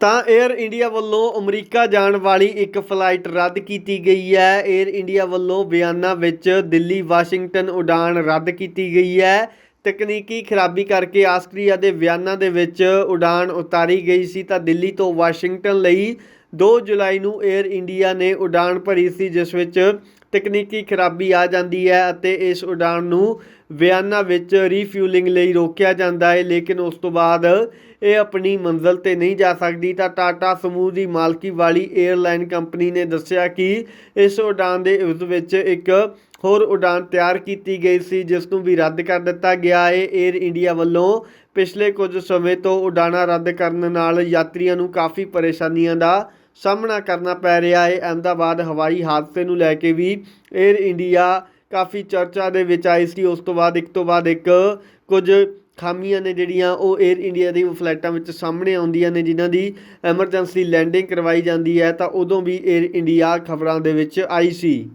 ਤਾਂ air India ਵੱਲੋਂ America ਜਾਣ ਵਾਲੀ ਇੱਕ ਫਲਾਈਟ ਰੱਦ ਕੀਤੀ ਗਈ ਹੈ। 에ਅਰ ਇੰਡੀਆ ਵੱਲੋਂ ਬਿਆਨਾਂ ਵਿੱਚ ਦਿੱਲੀ, ਵਾਸ਼ਿੰਗਟਨ ਉਡਾਨ ਰੱਦ ਕੀਤੀ ਗਈ ਹੈ। ਤਕਨੀਕੀ ਖਰਾਬੀ ਕਰਕੇ ਆਸਟ੍ਰੇਲੀਆ ਦੇ ਬਿਆਨਾਂ ਦੇ ਵਿੱਚ ਉਡਾਨ ਉਤਾਰੀ ਗਈ ਸੀ ਤਾਂ ਦਿੱਲੀ ਤੋਂ ਵਾਸ਼ਿੰਗਟਨ ਲਈ 2 ਜੁਲਾਈ ਨੂੰ 에ਅਰ ਇੰਡੀਆ ਨੇ ਉਡਾਨ ਭਰੀ ਸੀ, ਜਿਸ ਵਿੱਚ ਤਕਨੀਕੀ ਖਰਾਬੀ ਆ ਜਾਂਦੀ ਹੈ ਅਤੇ ਇਸ ਉਡਾਣ ਨੂੰ ਵਿਆਨਾ ਵਿੱਚ ਰੀਫਿਊਲਿੰਗ ਲਈ ਰੋਕਿਆ ਜਾਂਦਾ ਹੈ, ਲੇਕਿਨ ਉਸ ਤੋਂ ਬਾਅਦ ਇਹ ਆਪਣੀ ਮੰਜ਼ਲ ਤੇ ਨਹੀਂ ਜਾ ਸਕਦੀ। ਤਾਂ ਟਾਟਾ ਸਮੂਹ ਦੀ ਮਾਲਕੀ ਵਾਲੀ 에ਅਰਲਾਈਨ ਕੰਪਨੀ ਨੇ ਦੱਸਿਆ ਕਿ ਇਸ ਉਡਾਣ ਦੇ ਉਸ ਵਿੱਚ ਇੱਕ ਹੋਰ ਉਡਾਨ ਤਿਆਰ ਕੀਤੀ ਗਈ ਸੀ, ਜਿਸ ਨੂੰ ਵੀ ਰੱਦ ਕਰ ਦਿੱਤਾ ਗਿਆ ਹੈ। 에ਅਰ ਇੰਡੀਆ ਵੱਲੋਂ ਪਿਛਲੇ ਕੁਝ ਸਮੇਂ ਤੋਂ ਉਡਾਨਾਂ ਰੱਦ ਕਰਨ ਨਾਲ ਯਾਤਰੀਆਂ ਨੂੰ ਕਾਫੀ ਪਰੇਸ਼ਾਨੀਆਂ ਦਾ ਸਾਹਮਣਾ ਕਰਨਾ ਪੈ ਰਿਹਾ ਹੈ ਅਹਮਦਾਬਾਦ ਹਵਾਈ ਹਾਦਸੇ ਨੂੰ ਲੈ ਕੇ ਵੀ 에ਅਰ ਇੰਡੀਆ ਕਾਫੀ ਚਰਚਾ ਦੇ ਵਿੱਚ ਆਈ ਸੀ। ਉਸ ਤੋਂ ਬਾਅਦ ਇੱਕ ਤੋਂ ਬਾਅਦ ਇੱਕ ਕੁਝ ਖਾਮੀਆਂ ਨੇ ਜਿਹੜੀਆਂ ਉਹ 에ਅਰ ਇੰਡੀਆ ਦੀ ਫਲਾਈਟਾਂ ਵਿੱਚ ਸਾਹਮਣੇ ਆਉਂਦੀਆਂ ਨੇ, ਜਿਨ੍ਹਾਂ ਦੀ ਐਮਰਜੈਂਸੀ ਲੈਂਡਿੰਗ ਕਰਵਾਈ ਜਾਂਦੀ ਹੈ। ਤਾਂ ਉਦੋਂ ਵੀ 에ਅਰ ਇੰਡੀਆ ਖਬਰਾਂ ਦੇ ਵਿੱਚ ਆਈ ਸੀ।